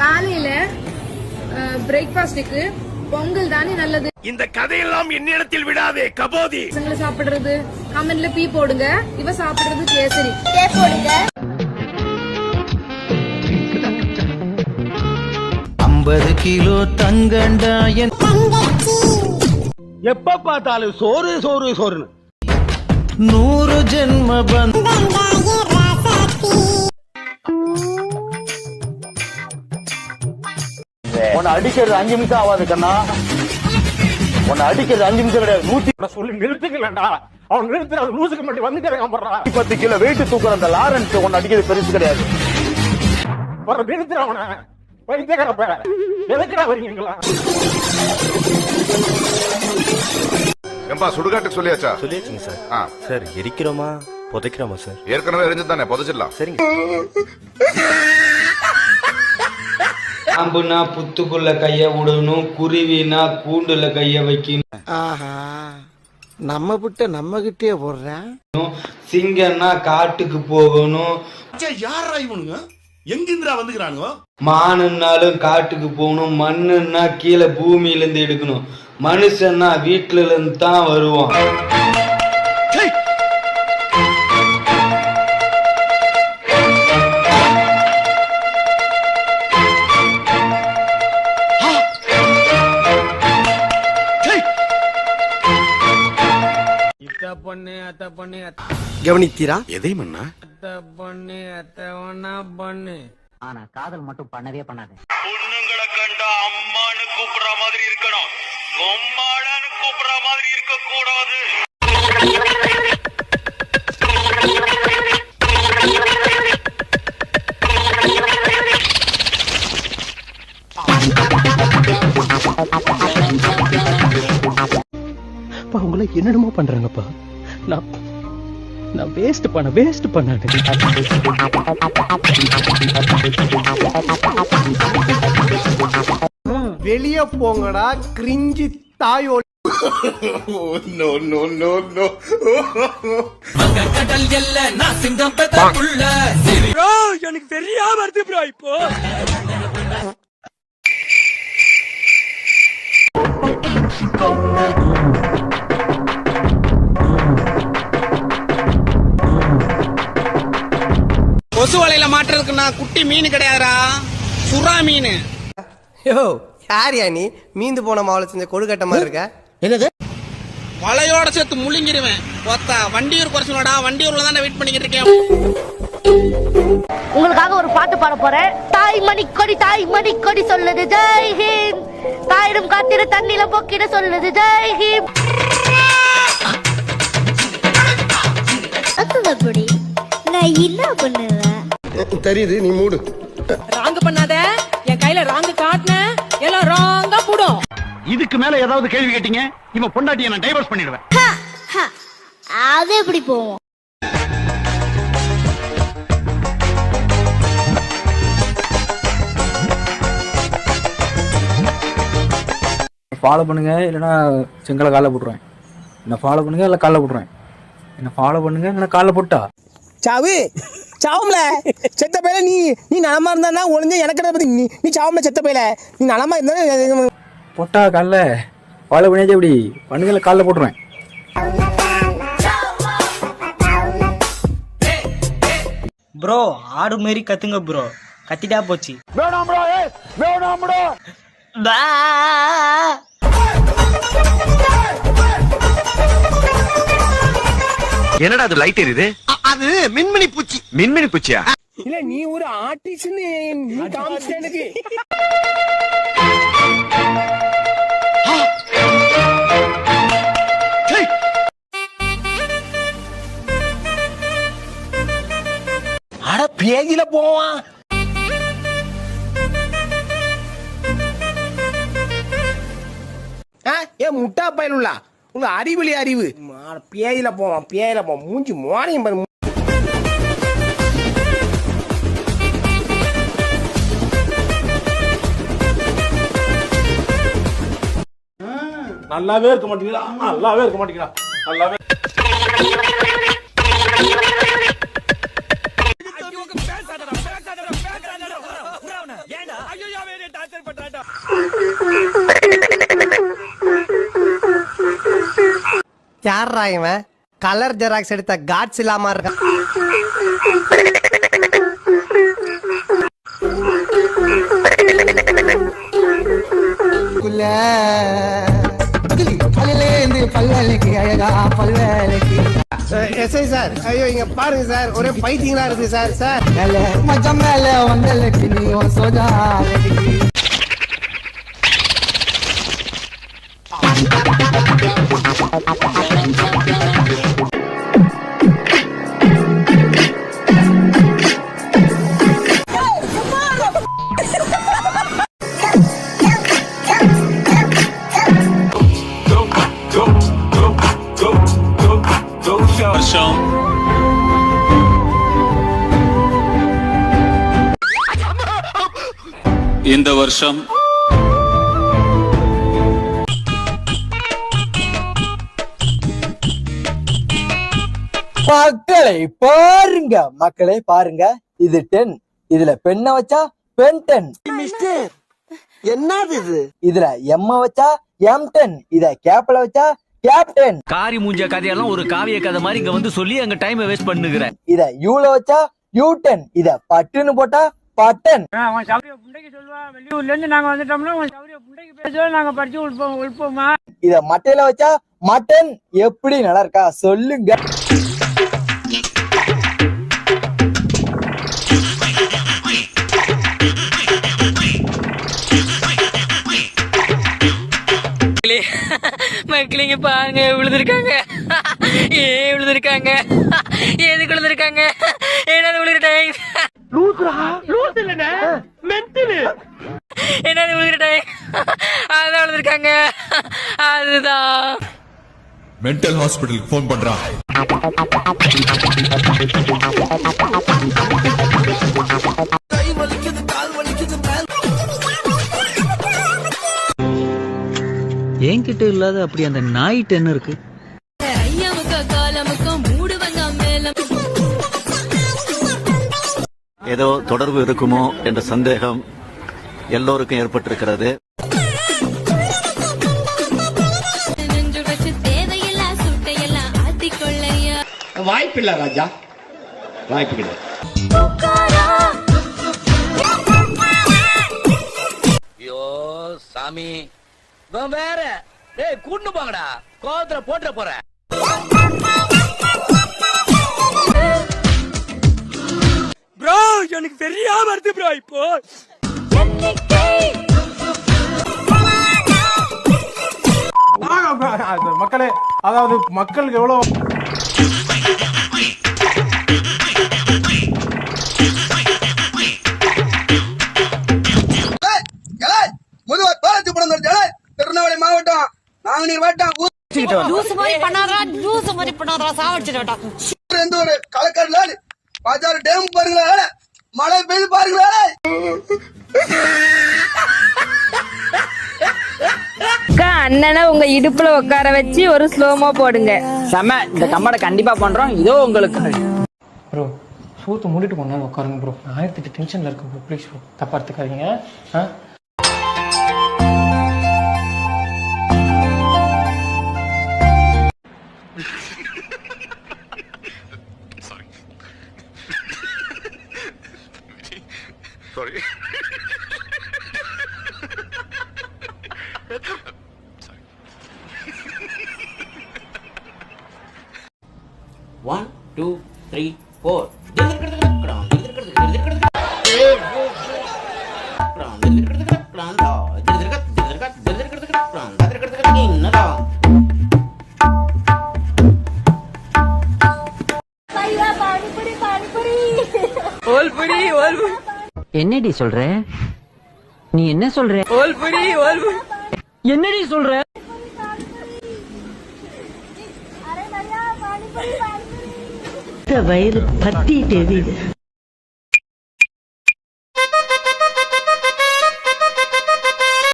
காலையில பிரேக்ஃபாஸ்டுக்கு பொங்கல் தானே நல்லது. இந்த கதையெல்லாம் என்னிடத்தில் விடாதே கபோதி. பசங்களை சாப்பிடுறது கமெண்ட்ல பீ போடுங்க. இவ சாப்பிடுறது கேசரி. ஐம்பது கிலோ தங்கண்டா என் எப்ப பார்த்தாலும் சோறு சோறு சோறுன்னு. நூறு ஜென்ம பந்த உன்னை அடிக்கிறது அஞ்சு நிமிஷம் ஆகாது கண்ணா. உன்னை அடிக்கிறது அஞ்சு நிமிஷம் கிடையாது. நூத்தி சொல்லி நிறுத்துக்கலடா. அவன் நிறுத்துற லூசுக்கு மட்டும் வந்துட்டு பத்து கிலோ வெயிட் தூக்குற அந்த லாரன்ஸ் உன்னை அடிக்கிறது பெருசு கிடையாது. வர நிறுத்துற அவனை. வைத்தியக்காரப்ப எதுக்குடா வரீங்களா ஏம்பா சுடுகாட்டுக்கு சொல்லியாச்சா? சொல்லியாச்சுங்க சார். ஆ. சார் எரிக்கிறோமா? புதைக்கிறோமா சார்? ஏற்கனவே எரிஞ்சது தானே புதைச்சிடலாம். சரிங்க. பாம்புனா புத்துக்குள்ள கைய விடணும் குருவினா கூண்டுல கைய வைக்கணும். ஆஹா நம்ம விட்ட நம்ம கிட்டே போடுறேன் சிங்கம்னா காட்டுக்கு போகணும். யாரா இவனுங்க? எங்கிருந்துடா வந்துக்கிறானுங்க? மானுன்னாலும் காட்டுக்கு போகணும் மண்ணுன்னா கீழே பூமியில இருந்து எடுக்கணும். மனுஷன்னா வீட்டுல இருந்து தான் வருவான். கவனித்தீரா? எதை மண்ணா ஆனா காதல் மட்டும் பண்ணவே பண்ணாது. பொண்ணுங்களை கண்டா அம்மான்னு கூப்பிடுற மாதிரி இருக்கணும். அம்மாடான்னு கூப்பிடுற மாதிரி இருக்க கூடாது என்னென்னமோ பண்றாங்கப்பா. நான் நான் வேஸ்ட் பண்ண வேஸ்ட் பண்ண வெளிய போங்கடா கிரிஞ்சி தாயோ. நோ நோ நோ நோ எனக்கு தெரியாம வருது ப்ரோ இப்போ. கொசு வலையில மாட்டுறதுக்கு நான் குட்டி மீன் கிடையாதுடா. சுறா மீன். யோ யார் நீ? மீந்து போன மாவுல செஞ்ச கொழுக்கட்ட மாதிரி இருக்க. என்னது? வலையோட சேர்த்து முழுங்கிருவேன் ஒத்தா வண்டியூர் குறைச்சலடா வண்டியூர்ல தான் வெயிட் பண்ணிக்கிட்டு இருக்கேன். உங்களுக்காக ஒரு பாட்டு பாட போறேன். தாய் மணிக்கொடி தாய் மணிக்கொடி சொல்லுது ஜெய் ஹிந்த். தாயிடம் காத்திர தண்ணில பொக்கிட சொல்லுது ஜெய் ஹிந்த். அப்படி நான் என்ன பண்ணுவேன்? தெரியுது நீ மூடு. ராங்கு பண்ணாத. என் கையில ராங்கு காட்டின. எல்லாம் ராங்கா போடும். இதுக்கு மேல ஏதாவது கேள்வி கேட்டீங்க? இவன் பொண்டாட்டியை நான் டைவர்ஸ் பண்ணிடுவேன். அது எப்படி போவோம்? ஃபாலோ பண்ணுங்க இல்லைன்னா செங்கலை காலைல போட்டுருவேன். என்ன ஃபாலோ பண்ணுங்க இல்லை காலைல போட்டுருவேன்? என்ன ஃபாலோ பண்ணுங்க இல்லைன்னா காலைல போட்டா? சாவு. சாவும்ல. செத்த பையல நீ நீ நலமா இருந்தா ஒளிஞ்ச எனக்கு என்ன பத்தி? நீ நீ சாவும்ல செத்த பையல. நீ நலமா இருந்தா போட்டா காலைல ஃபாலோ பண்ணியாச்சு எப்படி பண்ணுங்க இல்லை காலைல போட்டுருவேன். ப்ரோ ஆடு மாரி கத்துங்க ப்ரோ. கத்திட்டா போச்சு. வேணாம் ப்ரோ வேணாம் ப்ரோ. என்னடா அது லைட் எரியுது அது மின்மினி பூச்சி. மின்மினி பூச்சியா? இல்ல நீ ஒரு ஆர்டிஸ்ட்னு நீ காமிச்சிட்ட எனக்கு. அட பேஜில போவான். ஏ முட்டா பயனுள்ளா உங்க அறிவிலி அறிவு. பேயில போவான் பேயில போவான் மூஞ்சி மோனையும் பாரு. நல்லாவே இருக்க மாட்டீங்களா நல்லாவே இருக்க மாட்டீங்களா நல்லாவே யாரா இவன்? கலர் ஜெராக்ஸ் எடுத்த காட்ஸ் இல்லாம இருக்கான். எஸ்ஐ சார் ஐயோ இங்க பாருங்க சார் ஒரே பைத்தியங்களா இருக்கு சார் சார். மச்சம் மேல வந்தலக்கு நீ சோஜா வருஷம் இந்த வருஷம் மக்களை பாருங்க மக்களை பாருங்க. இது டென் இதுல பெண்ண வச்சா பென் டென் என்னது இது? இதுல எம்ம வச்சா எம் டென் இத கேப்ல வச்சா கேப்டன் காரி மூஞ்ச கதையெல்லாம் ஒரு காவிய கதை மாதிரி இங்க வந்து சொல்லி அங்க டைம் வேஸ்ட் பண்ணுகிறேன் இத யூல வச்சா யூ டென் இத பட்டுன்னு போட்டா பட்டன் வெளியூர்ல இருந்து நாங்க வந்துட்டோம்னா உங்க சௌரிய புண்டைக்கு பேசுவோம் நாங்க படிச்சு உள்போம் உள்போமா? இத மட்டையில வச்சா மட்டன். எப்படி நல்லா இருக்கா? சொல்லுங்க. மக்களிங்க பாருங்க விழுந்திருக்காங்க. ஏன் விழுந்திருக்காங்க. எதுக்கு விழுந்திருக்காங்க? என்னது விழுந்துட்டேன் என்னது விழுந்துட்டேன் அதான் விழுந்திருக்காங்க. அதுதான். மென்டல் ஹாஸ்பிட்டலுக்கு ஃபோன் பண்றான் என்கிட்ட இல்லாத அப்படி அந்த நாய் டென்னு இருக்கு? ஏதோ தொடர்பு இருக்குமோ என்ற சந்தேகம் எல்லோருக்கும் ஏற்பட்டிருக்கிறது. வாய்ப்பில்லை ராஜா. வாய்ப்பு கிடையாது ஐயோ சாமி. வேற. டேய் கூட்டு போங்கடா. கோவத்துல போட்டுற போறேன் ப்ரோ எனக்கு தெரியாம வருது ப்ரோ இப்போ. மக்களே அதாவது மக்களுக்கு எவ்வளவு பண்ணாரா சாவடிச்சிடட்டா எந்த ஒரு களக்காடுல பாஜாறு டேம் பாருங்களேன் மழை பெய்து பாருங்களேன் அண்ணனை உங்க இடுப்புல உட்கார வச்சு ஒரு ஸ்லோமோ போடுங்க. செம்ம இந்த கம்மாட கண்டிப்பா பண்றோம். இதோ உங்களுக்கு. ப்ரோ சூத்து மூடிட்டு கொண்டா உட்காருங்க ப்ரோ ஆயிரத்தி டென்ஷன்ல இருக்கு ப்ரோ ப்ளீஸ் ப்ரோ தப்பா எடுத்துக்காதீங்க. ஆ sorry one two three four என்னடி சொல்ற? நீ என்ன சொல்ற? என்னடி சொல்ற? வயிறு பத்திட்டு